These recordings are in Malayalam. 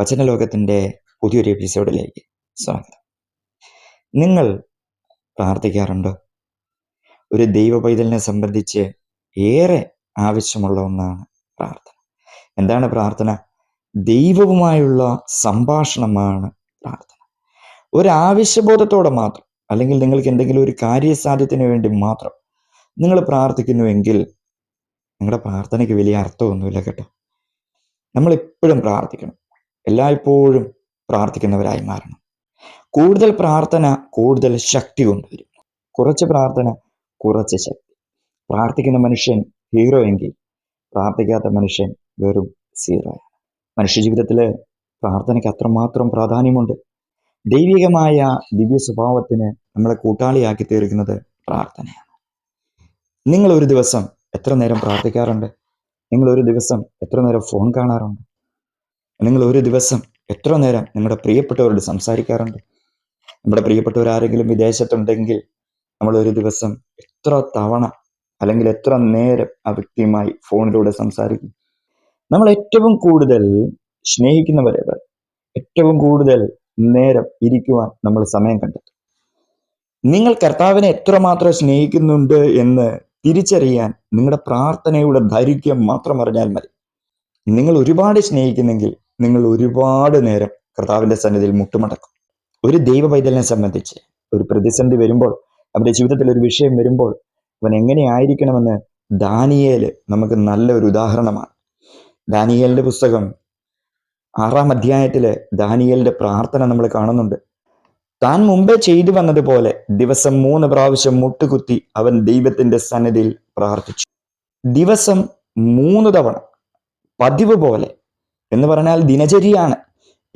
വചനലോകത്തിന്റെ പുതിയൊരു എപ്പിസോഡിലേക്ക് സ്വാഗതം. നിങ്ങൾ പ്രാർത്ഥിക്കാറുണ്ടോ? ഒരു ദൈവ പൈതലിനെ സംബന്ധിച്ച് ഏറെ ആവശ്യമുള്ള ഒന്നാണ് പ്രാർത്ഥന. എന്താണ് പ്രാർത്ഥന? ദൈവവുമായുള്ള സംഭാഷണമാണ് പ്രാർത്ഥന. ഒരാവശ്യബോധത്തോടെ മാത്രം അല്ലെങ്കിൽ നിങ്ങൾക്ക് എന്തെങ്കിലും ഒരു കാര്യസാധ്യത്തിന് വേണ്ടി മാത്രം നിങ്ങൾ പ്രാർത്ഥിക്കുന്നുവെങ്കിൽ നിങ്ങളുടെ പ്രാർത്ഥനയ്ക്ക് വലിയ അർത്ഥമൊന്നുമില്ല കേട്ടോ. നമ്മൾ എപ്പോഴും പ്രാർത്ഥിക്കണം. എല്ലായ്പ്പോഴും പ്രാർത്ഥിക്കുന്നവരായി മാറണം. കൂടുതൽ പ്രാർത്ഥന കൂടുതൽ ശക്തി കൊണ്ടുവരും. കുറച്ച് പ്രാർത്ഥന കുറച്ച് ശക്തി. പ്രാർത്ഥിക്കുന്ന മനുഷ്യൻ ഹീറോ എങ്കിൽ പ്രാർത്ഥിക്കാത്ത മനുഷ്യൻ വെറും സീറോയാണ് മനുഷ്യജീവിതത്തിൽ പ്രാർത്ഥനയ്ക്ക് അത്രമാത്രം പ്രാധാന്യമുണ്ട്. ദൈവികമായ ദിവ്യ സ്വഭാവത്തിന് നമ്മളെ കൂട്ടാളിയാക്കി തീർക്കുന്നത് പ്രാർത്ഥനയാണ്. നിങ്ങൾ ഒരു ദിവസം എത്ര നേരം പ്രാർത്ഥിക്കാറുണ്ട്? നിങ്ങൾ ഒരു ദിവസം എത്ര നേരം ഫോൺ കാണാറുണ്ട്? നിങ്ങൾ ഒരു ദിവസം എത്ര നേരം നിങ്ങളുടെ പ്രിയപ്പെട്ടവരോട് സംസാരിക്കാറുണ്ട്? നമ്മുടെ പ്രിയപ്പെട്ടവർ ആരെങ്കിലും വിദേശത്തുണ്ടെങ്കിൽ നമ്മൾ ഒരു ദിവസം എത്ര തവണ അല്ലെങ്കിൽ എത്ര നേരം ആ വ്യക്തിയുമായി ഫോണിലൂടെ സംസാരിക്കും? നമ്മൾ ഏറ്റവും കൂടുതൽ സ്നേഹിക്കുന്നവരേത്? ഏറ്റവും കൂടുതൽ നേരം ഇരിക്കുവാൻ നമ്മൾ സമയം കണ്ടെത്തും. നിങ്ങൾ കർത്താവിനെ എത്രമാത്രം സ്നേഹിക്കുന്നുണ്ട് എന്ന് തിരിച്ചറിയാൻ നിങ്ങളുടെ പ്രാർത്ഥനയുടെ ദൈർഘ്യം മാത്രം അറിഞ്ഞാൽ മതി. നിങ്ങൾ ഒരുപാട് സ്നേഹിക്കുന്നെങ്കിൽ നിങ്ങൾ ഒരുപാട് നേരം കർത്താവിന്റെ സന്നിധിയിൽ മുട്ടുമടക്കും. ഒരു ദൈവ പൈതലിനെ സംബന്ധിച്ച് ഒരു പ്രതിസന്ധി വരുമ്പോൾ അവന്റെ ജീവിതത്തിൽ ഒരു വിഷയം വരുമ്പോൾ അവൻ എങ്ങനെയായിരിക്കണമെന്ന് ദാനിയേൽ നമുക്ക് നല്ല ഒരു ഉദാഹരണമാണ്. ദാനിയേലിന്റെ പുസ്തകം ആറാം അധ്യായത്തിൽ ദാനിയേലിന്റെ പ്രാർത്ഥന നമ്മൾ കാണുന്നുണ്ട്. താൻ മുമ്പേ ചെയ്തു വന്നതുപോലെ ദിവസം മൂന്ന് പ്രാവശ്യം മുട്ടുകുത്തി അവൻ ദൈവത്തിന്റെ സന്നിധിയിൽ പ്രാർത്ഥിച്ചു. ദിവസം മൂന്ന് തവണ പതിവ് പോലെ എന്ന് പറഞ്ഞാൽ ദിനചര്യയാണ്.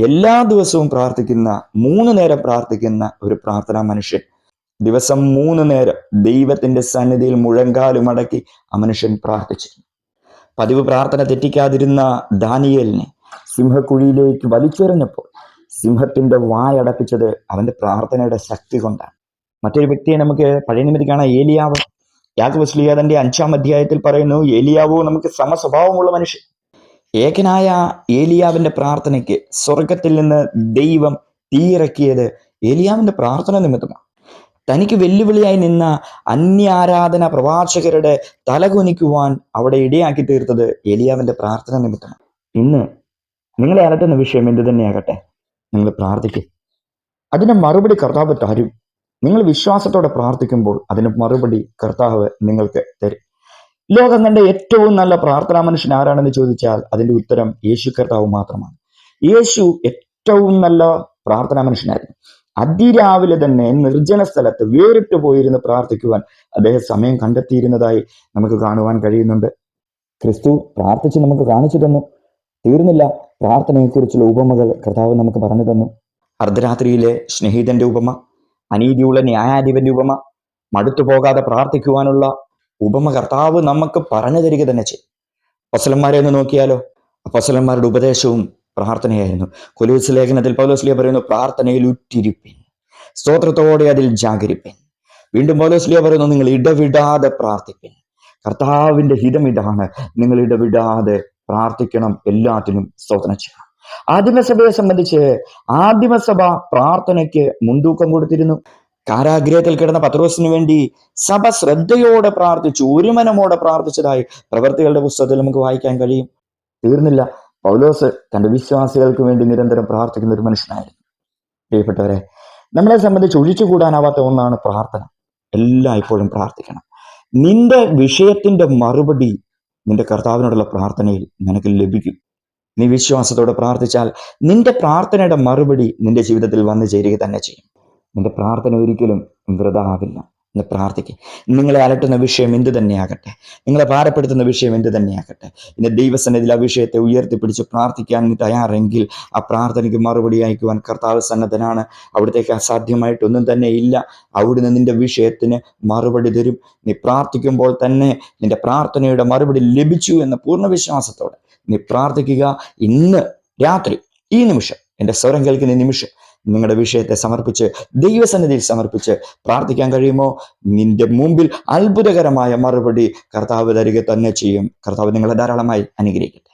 എല്ലാ ദിവസവും പ്രാർത്ഥിക്കുന്ന മൂന്ന് നേരം പ്രാർത്ഥിക്കുന്ന ഒരു പ്രാർത്ഥനാ മനുഷ്യൻ. ദിവസം മൂന്ന് നേരം ദൈവത്തിന്റെ സന്നിധിയിൽ മുഴങ്കാലും അടക്കി ആ മനുഷ്യൻ പ്രാർത്ഥിച്ചിരുന്നു. പതിവ് പ്രാർത്ഥന തെറ്റിക്കാതിരുന്ന ദാനിയേലിനെ സിംഹക്കുഴിയിലേക്ക് വലിച്ചെറിഞ്ഞപ്പോൾ സിംഹത്തിന്റെ വായടപ്പിച്ചത് അവന്റെ പ്രാർത്ഥനയുടെ ശക്തി കൊണ്ടാണ്. മറ്റൊരു വ്യക്തിയെ നമുക്ക് പഴയ നിമിതി കാണാം. ഏലിയാവ്. തന്റെ അഞ്ചാം അധ്യായത്തിൽ പറയുന്നു ഏലിയാവോ നമുക്ക് സമസ്വഭാവമുള്ള മനുഷ്യൻ. ഏകനായ ഏലിയാവിന്റെ പ്രാർത്ഥനയ്ക്ക് സ്വർഗത്തിൽ നിന്ന് ദൈവം തീയിറക്കിയത് ഏലിയാവിന്റെ പ്രാർത്ഥന നിമിത്തമാണ്. തനിക്ക് വെല്ലുവിളിയായി നിന്ന അന്യാരാധന പ്രവാചകരുടെ തലകുനിക്കുവാൻ അവിടെ ഇടയാക്കി തീർത്തത് ഏലിയാവിന്റെ പ്രാർത്ഥന നിമിത്തമാണ്. ഇന്ന് നിങ്ങളെ അലട്ടുന്ന വിഷയം എന്ത് തന്നെയാകട്ടെ? നിങ്ങൾ പ്രാർത്ഥിക്കും. അതിന് മറുപടി കർത്താവ് തരും. നിങ്ങൾ വിശ്വാസത്തോടെ പ്രാർത്ഥിക്കുമ്പോൾ അതിന് മറുപടി കർത്താവ് നിങ്ങൾക്ക് തരും. ലോകം കണ്ട ഏറ്റവും നല്ല പ്രാർത്ഥനാ മനുഷ്യൻ ആരാണെന്ന് ചോദിച്ചാൽ അതിന്റെ ഉത്തരം യേശു കർത്താവ് മാത്രമാണ്. യേശു ഏറ്റവും നല്ല പ്രാർത്ഥനാ മനുഷ്യനായിരുന്നു. അതിരാവിലെ തന്നെ നിർജന സ്ഥലത്ത് വേറിട്ട് പോയിരുന്ന് പ്രാർത്ഥിക്കുവാൻ അദ്ദേഹം സമയം കണ്ടെത്തിയിരുന്നതായി നമുക്ക് കാണുവാൻ കഴിയുന്നുണ്ട്. ക്രിസ്തു പ്രാർത്ഥിച്ച് നമുക്ക് കാണിച്ചു തന്നു. തീർന്നില്ല പ്രാർത്ഥനയെക്കുറിച്ചുള്ള ഉപമകൾ കർത്താവ് നമുക്ക് പറഞ്ഞു തന്നു. അർദ്ധരാത്രിയിലെ സ്നേഹിതന്റെ ഉപമ അനീതിയുള്ള ന്യായാധിപന്റെ ഉപമ മടുത്തു പോകാതെ പ്രാർത്ഥിക്കുവാനുള്ള ഉപമ കർത്താവ് നമുക്ക് പറഞ്ഞു തരിക തന്നെ ചെയ്യും. അപ്പസലന്മാരെ ഒന്ന് നോക്കിയാലോ? അപ്പസലന്മാരുടെ ഉപദേശവും പ്രാർത്ഥനയായിരുന്നു. കൊലൂസ് ലേഖനത്തിൽ പൗലോസ്ലിയ പറയുന്നു പ്രാർത്ഥനയിൽ ഉറ്റിരിപ്പിൻ സ്തോത്രത്തോടെ അതിൽ ജാഗരിപ്പിൻ. വീണ്ടും പൗലോസ്ലിയ പറയുന്നു നിങ്ങൾ ഇടവിടാതെ പ്രാർത്ഥിപ്പിൻ. കർത്താവിന്റെ ഹിതം ഇതാണ്. നിങ്ങൾ ഇടവിടാതെ പ്രാർത്ഥിക്കണം എല്ലാത്തിനും സ്തോത്രം ചെയ്യണം. ആദിമസഭയെ സംബന്ധിച്ച് ആദിമസഭ പ്രാർത്ഥനയ്ക്ക് മുൻതൂക്കം കൊടുത്തിരുന്നു. കാരാഗ്രഹത്തിൽ കിടന്ന പത്രോസിന് വേണ്ടി സഭ ശ്രദ്ധയോടെ പ്രാർത്ഥിച്ചു ഒരു മനമോടെ പ്രാർത്ഥിച്ചതായി പ്രവർത്തികളുടെ പുസ്തകത്തിൽ നമുക്ക് വായിക്കാൻ കഴിയും. തീർന്നില്ല. പൗലോസ് തന്റെ വിശ്വാസികൾക്ക് വേണ്ടി നിരന്തരം പ്രാർത്ഥിക്കുന്ന ഒരു മനുഷ്യനായിരുന്നു. പ്രിയപ്പെട്ടവരെ നമ്മളെ സംബന്ധിച്ച് ഒഴിച്ചുകൂടാനാവാത്ത ഒന്നാണ് പ്രാർത്ഥന. എല്ലായ്പ്പോഴും പ്രാർത്ഥിക്കണം. നിന്റെ വിഷയത്തിന്റെ മറുപടി നിന്റെ കർത്താവിനോടുള്ള പ്രാർത്ഥനയിൽ നിനക്ക് ലഭിക്കും. നീ വിശ്വാസത്തോടെ പ്രാർത്ഥിച്ചാൽ നിന്റെ പ്രാർത്ഥനയുടെ മറുപടി നിന്റെ ജീവിതത്തിൽ വന്നു ചേരുക തന്നെ ചെയ്യും. നിന്റെ പ്രാർത്ഥന ഒരിക്കലും വൃതാവില്ല എന്ന് പ്രാർത്ഥിക്കുക നിങ്ങളെ അലട്ടുന്ന വിഷയം എന്ത് തന്നെയാകട്ടെ? നിങ്ങളെ ഭാരപ്പെടുത്തുന്ന വിഷയം എന്ത് തന്നെയാകട്ടെ? ഇന്ന് ദൈവസന്നിധിയിൽ ആ വിഷയത്തെ ഉയർത്തിപ്പിടിച്ച് പ്രാർത്ഥിക്കാൻ തയ്യാറെങ്കിൽ ആ പ്രാർത്ഥനയ്ക്ക് മറുപടി അയക്കുവാൻ കർത്താവ് സന്നദ്ധനാണ്. അവിടത്തേക്ക് അസാധ്യമായിട്ടൊന്നും തന്നെ ഇല്ല. അവിടുന്ന് നിന്റെ വിഷയത്തിന് മറുപടി തരും. നീ പ്രാർത്ഥിക്കുമ്പോൾ തന്നെ നിന്റെ പ്രാർത്ഥനയുടെ മറുപടി ലഭിച്ചു എന്ന പൂർണ വിശ്വാസത്തോടെ നീ പ്രാർത്ഥിക്കുക ഇന്ന് രാത്രി ഈ നിമിഷം. എന്റെ സ്വരം കേൾക്കുന്ന നിമിഷം നിങ്ങളുടെ വിഷയത്തെ സമർപ്പിച്ച് ദൈവസന്നിധിയിൽ സമർപ്പിച്ച് പ്രാർത്ഥിക്കാൻ കഴിയുമോ? നിന്റെ മുമ്പിൽ അത്ഭുതകരമായ മറുപടി കർത്താവ് തരിക തന്നെ ചെയ്യും. കർത്താവ് നിങ്ങളെ ധാരാളമായി അനുഗ്രഹിക്കട്ടെ.